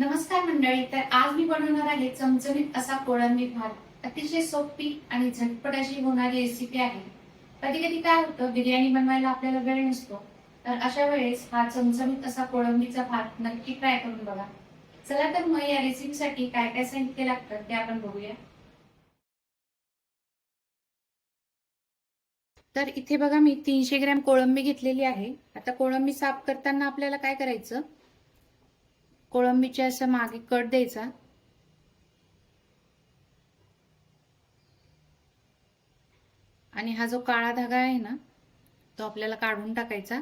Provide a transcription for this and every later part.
नमस्कार मंडळी तर आज मी बनवणार आहे चमचमीत असा कोळंबी भात. अतिशय सोपी आणि झटपट अशी होणारी रेसिपी आहे. कधी कधी काय होतं बिर्याणी बनवायला आपल्याला वेळ नसतो. तर अशा वेळेस हा चमचमीत असा कोळंबीचा भात नक्की ट्राय करून बघा. चला तर मग या रेसिपीसाठी काय काय साहित्य लागतं ते आपण बघूया. तर इथे बघा मी तीनशे ग्रॅम कोळंबी घेतलेली आहे. आता कोळंबी साफ करताना आपल्याला काय करायचं कोळंबीच्या असं मागे कट द्यायचा. आणि हा जो काळा धागा आहे ना तो आपल्याला काढून टाकायचा.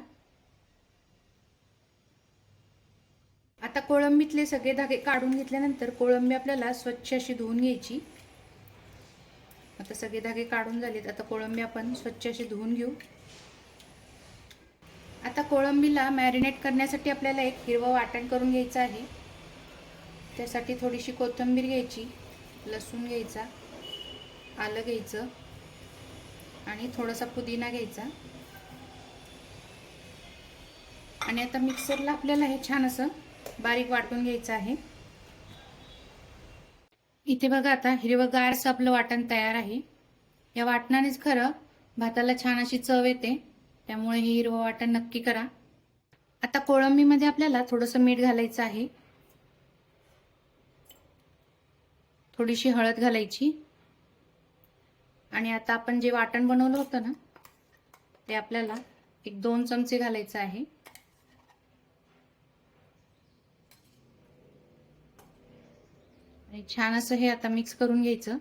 आता कोळंबीतले सगळे धागे काढून घेतल्यानंतर कोळंबी आपल्याला स्वच्छ अशी धुवून घ्यायची. आता सगळे धागे काढून झालेत. आता कोळंबी आपण स्वच्छ अशी धुवून घेऊ. आता कोळंबीला मॅरिनेट करण्यासाठी आपल्याला एक हिरवं वाटण करून घ्यायचं आहे. त्यासाठी थोडीशी कोथिंबीर घ्यायची लसूण घ्यायचा आलं घ्यायचं आणि थोडासा पुदिना घ्यायचा. आणि आता मिक्सरला आपल्याला हे छान असं बारीक वाटून घ्यायचं आहे. इथे बघा आता हिरवंगारचं आपलं वाटण तयार आहे. या वाटणानेच खरं भाताला छान अशी चव येते. त्यामुळे हे हिरवं वाटण नक्की करा. आता कोळंबीमध्ये आपल्याला थोडंसं मीठ घालायचं आहे. थोडीशी हळद घालायची. आणि आता आपण जे वाटण बनवलं होतं ना ते आपल्याला एक दोन चमचे घालायचं आहे. आणि छान असं हे आता मिक्स करून घ्यायचं.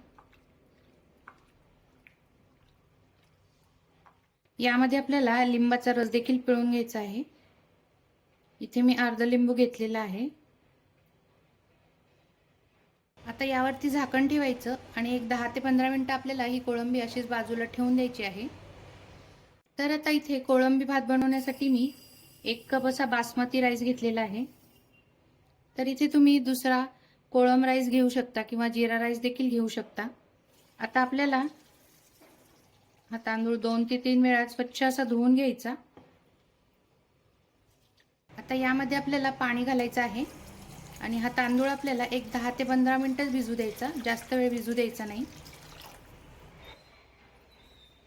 यामध्ये आपल्याला लिंबाचा रस देखील पिळून घ्यायचा आहे. इथे मी अर्धा लिंबू घेतलेला आहे. आता यावरती झाकण ठेवायचं आणि एक दहा ते पंधरा मिनटं आपल्याला ही कोळंबी अशीच बाजूला ठेवून द्यायची आहे. तर आता इथे कोळंबी भात बनवण्यासाठी मी एक कप असा बासमती राईस घेतलेला आहे. तर इथे तुम्ही दुसरा कोळंब राईस घेऊ शकता किंवा जिरा राईस देखील घेऊ शकता. आता आपल्याला हा तांदूळ दोन ते तीन वेळा स्वच्छ असा धुवून घ्यायचा. आता यामध्ये आपल्याला पाणी घालायचं आहे. आणि हा तांदूळ आपल्याला एक दहा ते पंधरा मिनटंच भिजू द्यायचा. जास्त वेळ भिजू द्यायचा नाही.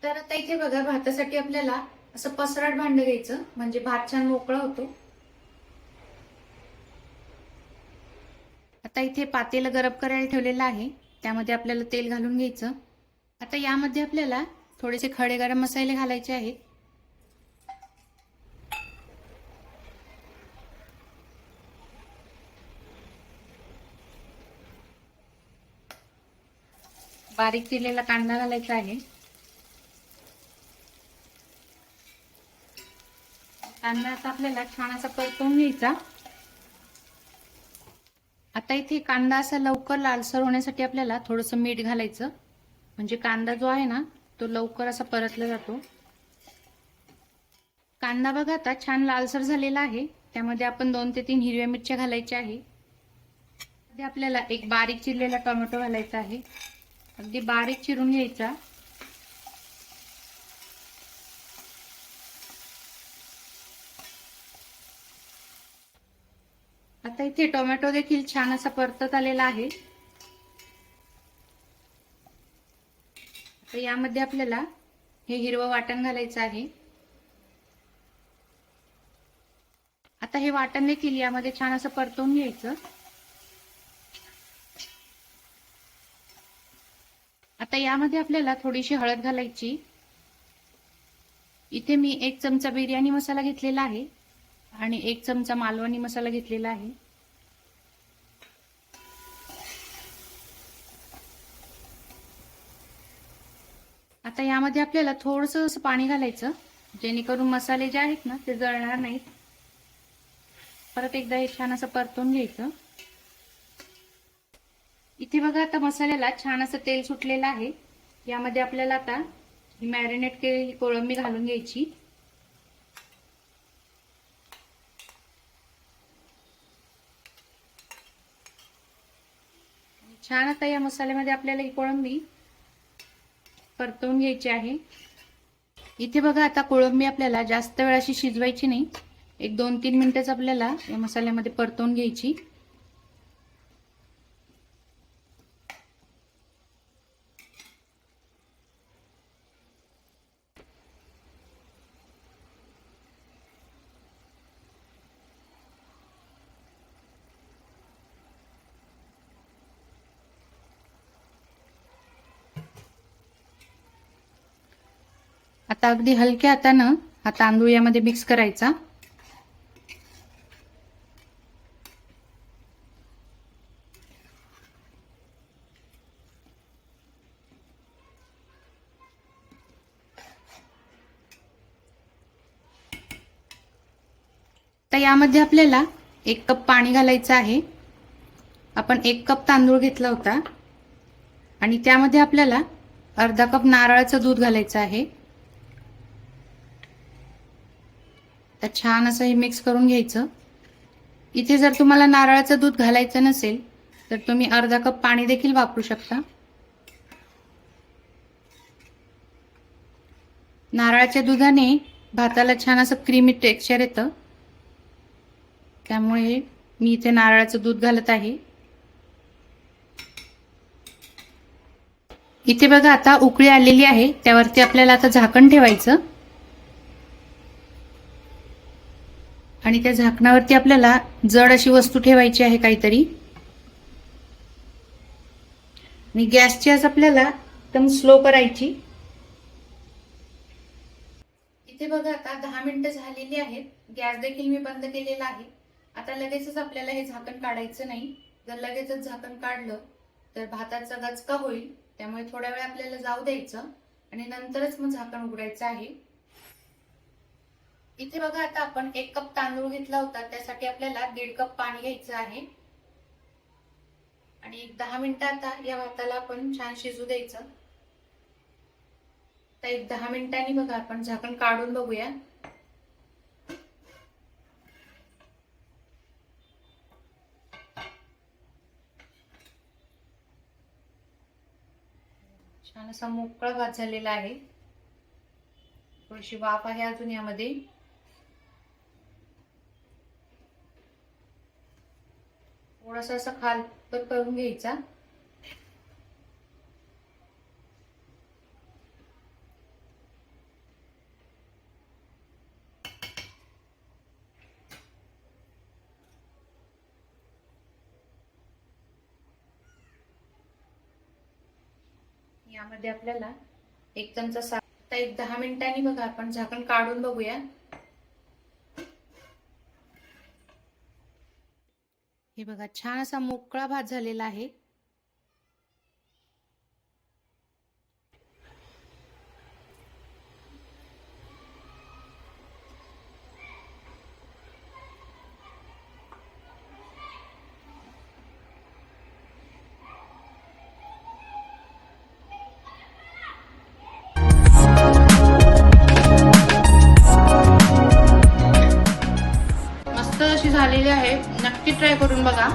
तर आता इथे बघा भातासाठी आपल्याला असं पसरट भांड घ्यायचं. म्हणजे भात छान मोकळा होतो. आता इथे पातेलं गरम करायला ठेवलेलं आहे. त्यामध्ये आपल्याला तेल घालून घ्यायचं. आता यामध्ये आपल्याला थोडेसे खडे गरम मसाले घालायचे आहेत. बारीक चिरलेला कांदा घालायचा आहे. कांदा आता आपल्याला छान असा परतवून घ्यायचा. आता इथे कांदा असा लवकर लालसर होण्यासाठी आपल्याला थोडंसं मीठ घालायचं. म्हणजे कांदा जो आहे ना तो लवकर असा परतला जातो. कांदा बघा आता छान लालसर झालेला आहे. त्यामध्ये आपण दोन ते तीन हिरव्या मिरच्या घालायच्या आहे. आपल्याला एक बारीक चिरलेला टोमॅटो घालायचा आहे. अगदी बारीक चिरून घ्यायचा. आता इथे टोमॅटो देखील छान असा परतत आलेला आहे. तर यामध्ये आपल्याला हे हिरवं वाटण घालायचं आहे. आता हे वाटण देखील यामध्ये छान असं परतवून घ्यायचं. आता यामध्ये आपल्याला थोडीशी हळद घालायची. इथे मी एक चमचा बिर्याणी मसाला घेतलेला आहे आणि एक चमचा मालवणी मसाला घेतलेला आहे. आता यामध्ये आपल्याला थोडस असं पाणी घालायचं जेणेकरून मसाले जे आहेत ना ते जळणार नाहीत. परत एकदा हे छान असं परतून घ्यायचं. इथे बघा आता मसाल्याला छान असं तेल सुटलेलं आहे. यामध्ये आपल्याला आता मॅरिनेट केलेली कोळंबी घालून घ्यायची. छान आता या मसाल्यामध्ये आपल्याला ही कोळंबी परतवून घ्यायची आहे. इथे बघा आता कोळंबी आपल्याला जास्त वेळ अशी शिजवायची नाही. एक दोन तीन मिनिटच आपल्याला या मसाल्यामध्ये परतवून घ्यायची. आता अगदी हलक्या हातानं हा तांदूळ यामध्ये मिक्स करायचा. तर यामध्ये आपल्याला एक कप पाणी घालायचं आहे. आपण एक कप तांदूळ घेतला होता. आणि त्यामध्ये आपल्याला अर्धा कप नारळाचं दूध घालायचं आहे. तर छान असं हे मिक्स करून घ्यायचं. इथे जर तुम्हाला नारळाचं दूध घालायचं नसेल तर तुम्ही अर्धा कप पाणी देखील वापरू शकता. नारळाच्या दुधाने भाताला छान असं क्रीमी टेक्स्चर येतं. त्यामुळे मी इथे नारळाचं दूध घालत आहे. इथे बघा आता उकळी आलेली आहे त्यावरती आपल्याला आता झाकण ठेवायचं. आणि त्या झाकणावरती आपल्याला जड अशी वस्तू ठेवायची आहे काहीतरी. आणि गॅसची आज आपल्याला एकदम स्लो करायची. इथे बघा आता दहा मिनिटं झालेली आहेत. गॅस देखील मी बंद केलेला आहे. आता लगेचच आपल्याला हे झाकण काढायचं नाही. जर लगेचच झाकण काढलं तर भाताचा गचका होईल. त्यामुळे थोड्या वेळ आपल्याला जाऊ द्यायचं. आणि नंतरच मग झाकण उघडायचं आहे. इथे बघा आता आपण एक कप तांदूळ घेतला होता. त्यासाठी आपल्याला दीड कप पाणी घ्यायचं आहे. आणि एक दहा मिनिटं आता या भाताला आपण छान शिजू द्यायचं. तर एक दहा मिनिटांनी बघा आपण झाकण काढून बघूया. छान असा मोकळा भात झालेला आहे. थोडीशी वाफ आहे अजून यामध्ये. थोडासा असा खाल तर करून घ्यायचा. यामध्ये आपल्याला एक चमचा साखर एक दहा मिनिटांनी बघा आपण झाकण काढून बघूया. हे बघा छान असा मोकळा भात झालेला आहे. मस्त अशी झालेली आहे. नक्की ट्राय करून बघा.